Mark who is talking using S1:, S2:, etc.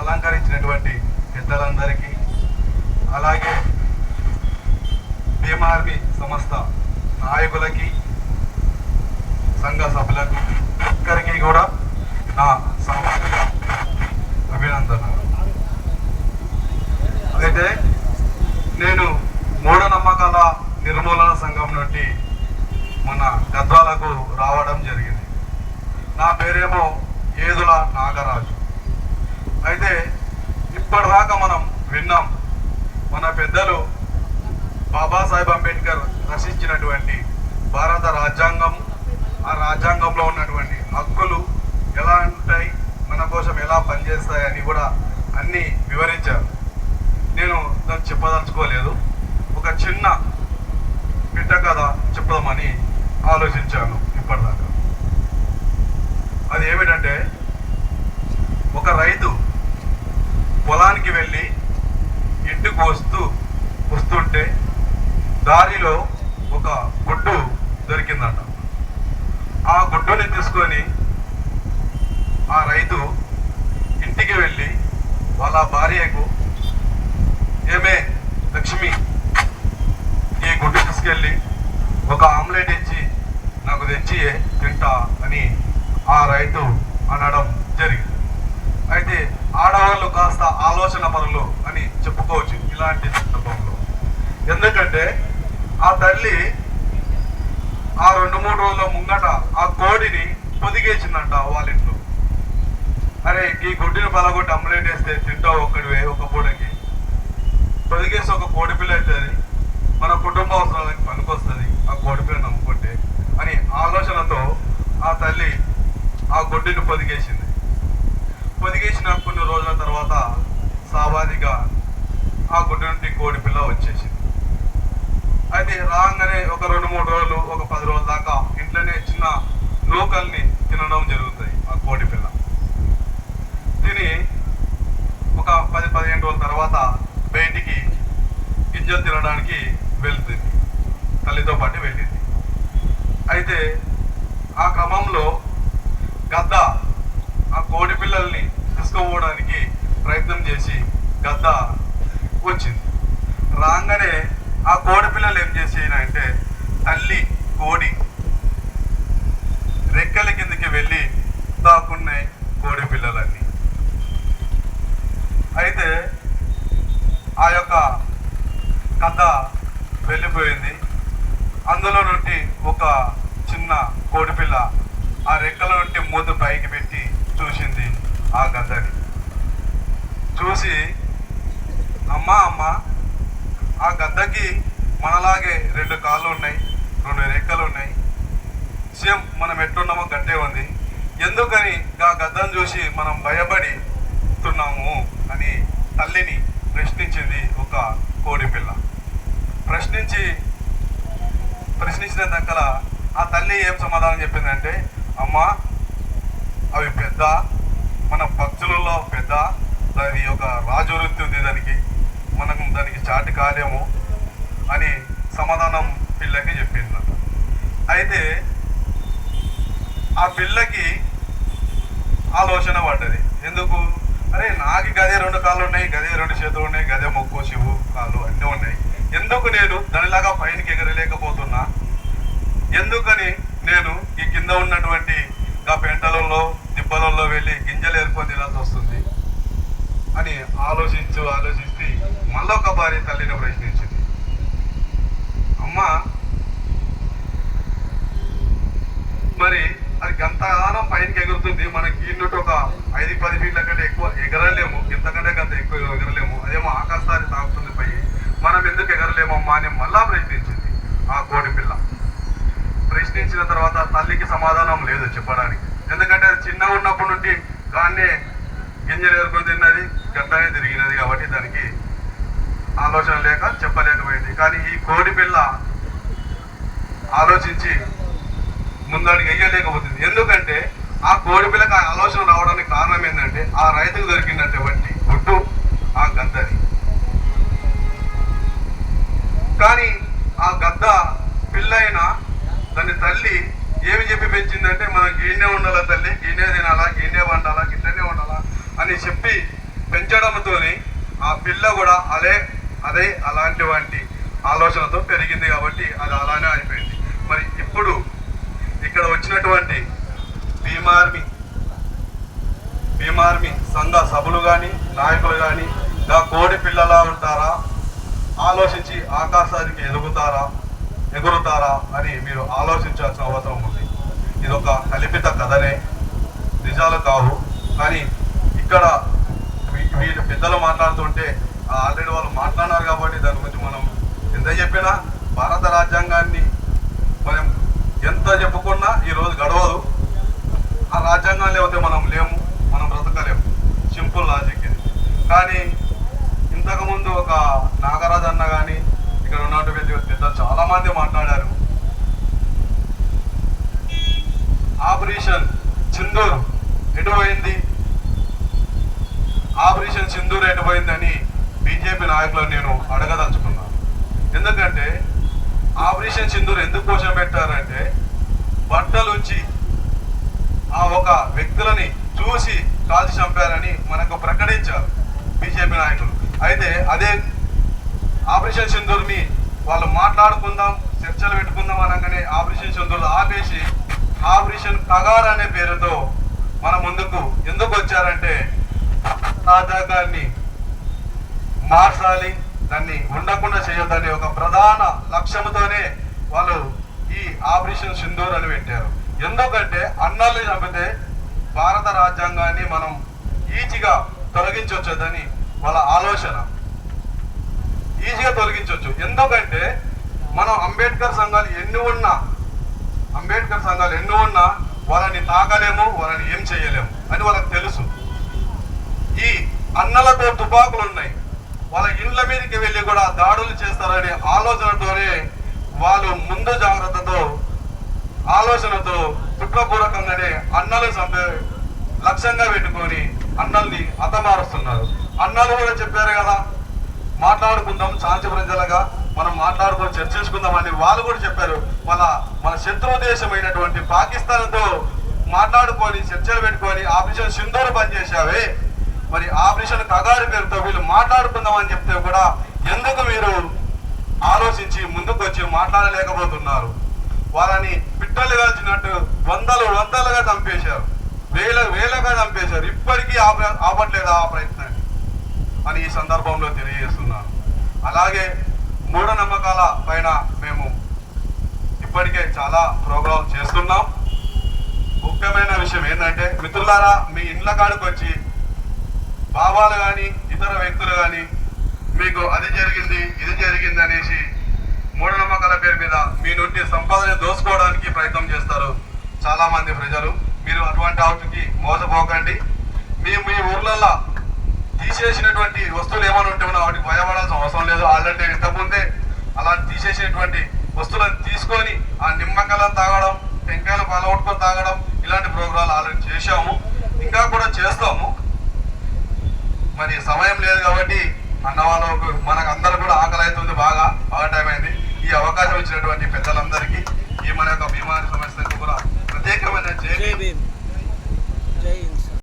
S1: అలంకరించినటువంటి పెద్దలందరికీ అలాగే భీమార్మీ సంస్థ నాయకులకి సంఘ సభ్యులకు ఒక్కరికి కూడా నా సామాజిక అభినందన అయితే నేను మూఢనమ్మకాల నిర్మూలన సంఘం నుండి మన గద్వాలకు రావడం జరిగింది. నా పేరేమో ఏదుల నాగరాజు. ఇప్పటిదాకా మనం విన్నాం మన పెద్దలు బాబాసాహెబ్ అంబేద్కర్ రచించినటువంటి భారత రాజ్యాంగం ఆ రాజ్యాంగంలో ఉన్నటువంటి హక్కులు ఎలా ఉంటాయి మన కోసం ఎలా పనిచేస్తాయని కూడా అన్నీ వివరించారు. నేను దాన్ని చెప్పదలుచుకోలేదు. ఒక చిన్న పిట్ట కథ చెప్పదామని ఆలోచించాను ఇప్పటిదాకా. అది ఏమిటంటే ఒక రైతు పొలానికి వెళ్ళి ఇంటికి వస్తూ వస్తుంటే దారిలో ఒక గుడ్డు దొరికిందంట. ఆ గుడ్డుని తీసుకొని ఆ రైతు ఇంటికి వెళ్ళి వాళ్ళ భార్యకు ఏమే లక్ష్మి ఈ గుడ్డు తీసుకెళ్ళి ఒక ఆమ్లెట్ ఇచ్చి నాకు తెచ్చి తింటా అని ఆ రైతు అనడం జరిగింది. అయితే ఆడవాళ్ళు కాస్త ఆలోచన పనులు అని చెప్పుకోవచ్చు ఇలాంటి సందర్భంలో. ఎందుకంటే ఆ తల్లి ఆ రెండు మూడు రోజుల ముంగట ఆ కోడిని పొదిగేసిందంట వాళ్ళ ఇంట్లో అరే ఈ గుడ్డిని పలగొట్టి అమ్ములేట్ వేస్తే తింటావు ఒక్కడివే ఒక పూటకి. పొదిగేసి ఒక కోడి పిల్ల అవుతుంది మన కుటుంబ అవసరాలకి పనికొస్తుంది ఆ కోడి పిల్ల నమ్ముకుంటే అని ఆలోచనతో ఆ తల్లి ఆ గుడ్డిని పొదిగేసింది పొదిగేసిన కొన్ని రోజుల తర్వాత సావాదిగా ఆ గుడ్డి నుండి కోడి పిల్ల వచ్చేసింది అయితే రాగానే ఒక రెండు మూడు రోజులు ఒక పది రోజుల దాకా ఇంట్లోనే చిన్న నూకల్ని తినడం జరుగుతుంది ఆ కోడి పిల్ల. తిని ఒక పది పదిహేను రోజుల తర్వాత బయటికి గింజలు తినడానికి వెళ్తుంది తల్లితో పాటు వెళ్ళింది అయితే ఆ క్రమంలో గద్ద ఆ కోడి పిల్లల్ని తీసుకుపోవడానికి ప్రయత్నం చేసి గద్ద వచ్చింది రాగానే ఆ కోడి పిల్లలు ఏం చేసినాయంటే తల్లి కోడి రెక్కల కిందకి వెళ్ళి దాక్కున్నాయి కోడి పిల్లలన్నీ అయితే ఆ యొక్క కథ వెళ్ళిపోయింది అందులో నుండి ఒక చిన్న కోడిపిల్ల ఆ రెక్కల నుండి మూత పైకి పెట్టి చూసింది ఆ చూసి అమ్మ అమ్మ ఆ గద్దకి మనలాగే రెండు కాళ్ళు ఉన్నాయి రెండు రెక్కలు ఉన్నాయి సేమ్ మనం ఎట్టున్నామో గట్టే ఉంది. ఎందుకని ఆ గద్దను చూసి మనం భయపడి తున్నాము అని తల్లిని ప్రశ్నించింది ఒక కోడి పిల్ల. ప్రశ్నించి ప్రశ్నించిన దగ్గర ఆ తల్లి ఏం సమాధానం చెప్పిందంటే అమ్మ అవి పెద్ద మన భక్తులలో పెద్ద దాని ఒక రాజవృత్తి ఉంది దానికి. మనం దానికి చాటి కాలేము అని సమాధానం పిల్లకి చెప్పింది. అయితే ఆ పిల్లకి ఆలోచన పడ్డది. ఎందుకు? అరే నాకు గదే రెండు కాళ్ళు ఉన్నాయి గదే రెండు చేతులు ఉన్నాయి గదే మొక్కు శివు కాళ్ళు అన్నీ ఉన్నాయి ఎందుకు నేను దానిలాగా పైనకి ఎగరలేకపోతున్నా ఎందుకని నేను ఈ కింద ఉన్నటువంటి ఆ పెంటలలో దిబ్బలలో వెళ్ళి గింజలు ఏరుకొని తినాల్సి వస్తుంది అని ఆలోచించు ఆలోచిస్తే మళ్ళొక భార్య తల్లిని ప్రశ్నించింది అమ్మా మరి అది గంతగానం జరుగుతుంది. మనకి ఇన్నుటి ఒక ఐదు పది ఫీట్ల కంటే ఎక్కువ ఎగరలేము. ఇంతకంటే కంత ఎక్కువ ఎగరలేము. అదేమో ఆకాశాన్ని తాగుతుంది పై. మనం ఎందుకు ఎగరలేమమ్మా అని మళ్ళా ప్రశ్నించింది ఆ కోడి పిల్ల. ప్రశ్నించిన తర్వాత తల్లికి సమాధానం లేదు చెప్పడానికి. ఎందుకంటే అది చిన్నగా ఉన్నప్పటి నుండి దాన్నే గింజలు ఎదుర్కొని తిన్నది గట్లనే తిరిగినది కాబట్టి దానికి ఆలోచన లేక చెప్పలేకపోయింది. కానీ ఈ కోడి పిల్ల ఆలోచించి ముందడుగు వేయలేకపోతుంది. ఎందుకంటే ఆ కోడి పిల్లకి ఆ ఆలోచన రావడానికి కారణం ఏంటంటే ఆ రైతుకు దొరికినటువంటి గుడ్డు ఆ గద్దది. కానీ ఆ గద్ద పిల్లైన దాని తల్లి ఏమి చెప్పి పెంచిందంటే మనం గీనే ఉండాలా తల్లి? గీనే తినాలా? గిన్నె వండాలా? గిట్లనే ఉండాలా అని చెప్పి పెంచడంతో ఆ పిల్ల కూడా అదే అదే అలాంటి వంటి ఆలోచనతో పెరిగింది కాబట్టి అది అలానే అయిపోయింది. మరి ఇప్పుడు ఇక్కడ వచ్చినటువంటి బీమార్మి ఆర్మీ సంఘ సభలు కానీ నాయకులు కానీ నా కోడి పిల్లలా ఉంటారా? ఆలోచించి ఆకాశానికి ఎదుగుతారా? ఎగురుతారా అని మీరు ఆలోచించాల్సిన అవసరం ఉంది. ఇది ఒక కల్పిత కథనే. నిజాలు కావు. కానీ ఇక్కడ వీళ్ళు పెద్దలు మాట్లాడుతుంటే ఆల్రెడీ వాళ్ళు మాట్లాడినారు కాబట్టి దాని గురించి మనం ఎంత చెప్పినా భారత రాజ్యాంగాన్ని మనం ఎంత చెప్పుకున్నా ఈరోజు గడవదు. ఆ రాజ్యాంగం లేకపోతే మనం లేము మనం బ్రతకలేము. సింపుల్ లాజిక్ ఇది. కానీ ఇంతకుముందు ఒక నాగరాజు అన్న కానీ ఇక్కడ ఉన్నటువంటి పెద్ద చాలా మంది మాట్లాడారు. ఆపరేషన్ సింధూర్ ఎటుపోయింది? ఆపరేషన్ సింధూర్ ఎటుపోయిందని బీజేపీ నాయకులు నేను అడగదలుచుకున్నాను ఎందుకంటే ఆపరేషన్ సింధూర్ ఎందుకు కోసం పెట్టారంటే బట్టలు వచ్చి ఆ ఒక వ్యక్తులని చూసి కాల్చి చంపారని మనకు ప్రకటించారు బీజేపీ నాయకులు. అయితే అదే ఆపరేషన్ సింధూర్ని వాళ్ళు మాట్లాడుకుందాం చర్చలు పెట్టుకుందాం అనగానే ఆపరేషన్ సింధూర్ ఆపేసి ఆపరేషన్ కగార్ అనే పేరుతో మన ముందుకు ఎందుకు వచ్చారంటే రాజాగాన్ని మార్చాలి దాన్ని ఉండకుండా చేయొద్దని ఒక ప్రధాన లక్ష్యంతోనే వాళ్ళు ఈ ఆపరేషన్ సింధూర్ అని పెట్టారు. ఎందుకంటే అన్నాల్ని చంపితే భారత రాజ్యాంగాన్ని మనం ఈజీగా తొలగించవచ్చని వాళ్ళ ఆలోచన. ఈజీగా తొలగించవచ్చు. ఎందుకంటే మనం అంబేద్కర్ సంఘాలు ఎన్ని ఉన్నా అంబేద్కర్ సంఘాలు ఎన్ని ఉన్నా వాళ్ళని తాకలేము వాళ్ళని ఏం చేయలేము అని వాళ్ళకి తెలుసు. ఈ అన్నలతో తుపాకులు ఉన్నాయి. వాళ్ళ ఇండ్ల మీదకి వెళ్ళి కూడా దాడులు చేస్తారనే ఆలోచనతోనే వాళ్ళు ముందు జాగ్రత్తతో ఆలోచనతో కుట్రపూర్వకంగానే అన్నలు చంపే లక్ష్యంగా పెట్టుకొని అన్నల్ని హతమారుస్తున్నారు. అన్నలు కూడా చెప్పారు కదా మాట్లాడుకుందాం శాంతి ప్రజలుగా మనం మాట్లాడుకొని చర్చించుకుందాం అని వాళ్ళు కూడా చెప్పారు. మన మన శత్రు దేశమైనటువంటి పాకిస్తాన్తో మాట్లాడుకొని చర్చలు పెట్టుకొని ఆపరేషన్ సింధూరు పనిచేసావే మరి ఆపరేషన్ కగారు పేరుతో వీళ్ళు మాట్లాడుకుందాం అని చెప్తే కూడా ఎందుకు మీరు ఆలోచించి ముందుకు వచ్చి మాట్లాడలేకపోతున్నారు? వాళ్ళని వందలు వందలుగా చంపేశారు. వేల వేలగా చంపేశారు. ఇప్పటికీ ఆప ఆపట్లేదు ఆ ప్రయత్నాన్ని అని ఈ సందర్భంలో తెలియజేస్తున్నాను. అలాగే మూఢనమ్మకాల పైన మేము ఇప్పటికే చాలా ప్రోగ్రాం చేస్తున్నాం. ముఖ్యమైన విషయం ఏంటంటే మిత్రులారా మీ ఇండ్ల కాడికి వచ్చి బాబాలు కానీ ఇతర వ్యక్తులు కానీ మీకు అది జరిగింది ఇది జరిగింది అనేసి మూఢనమ్మకాల పేరు మీద మీ నుండి సంపాదన దోసుకోవడానికి ప్రయత్నం చేస్తారు. చాలామంది ప్రజలు మీరు అటువంటి వాటికి మోసపోకండి. మేము మీ ఊర్లల్లో తీసేసినటువంటి వస్తువులు ఏమైనా ఉంటే వాటికి భయపడాల్సిన అవసరం లేదు. ఆల్రెడీ ఇంతకుముందే అలా తీసేసినటువంటి వస్తువులను తీసుకొని ఆ నిమ్మకాయలను తాగడం టెంకాయలు పలగొట్టుకొని తాగడం ఇలాంటి ప్రోగ్రాలు ఆల్రెడీ చేశాము. ఇంకా కూడా చేస్తాము. మరి సమయం లేదు కాబట్టి అన్న వాళ్ళకు మనకు అందరూ కూడా ఆకలి అవుతుంది బాగా. బాగా టైం అయింది. ఈ అవకాశం ఇచ్చినటువంటి పెద్దలందరికీ ఈ మన యొక్క బీమారి సమస్యకు కూడా ప్రత్యేకమైన జై
S2: జై
S1: భీమ్.
S2: భీమ్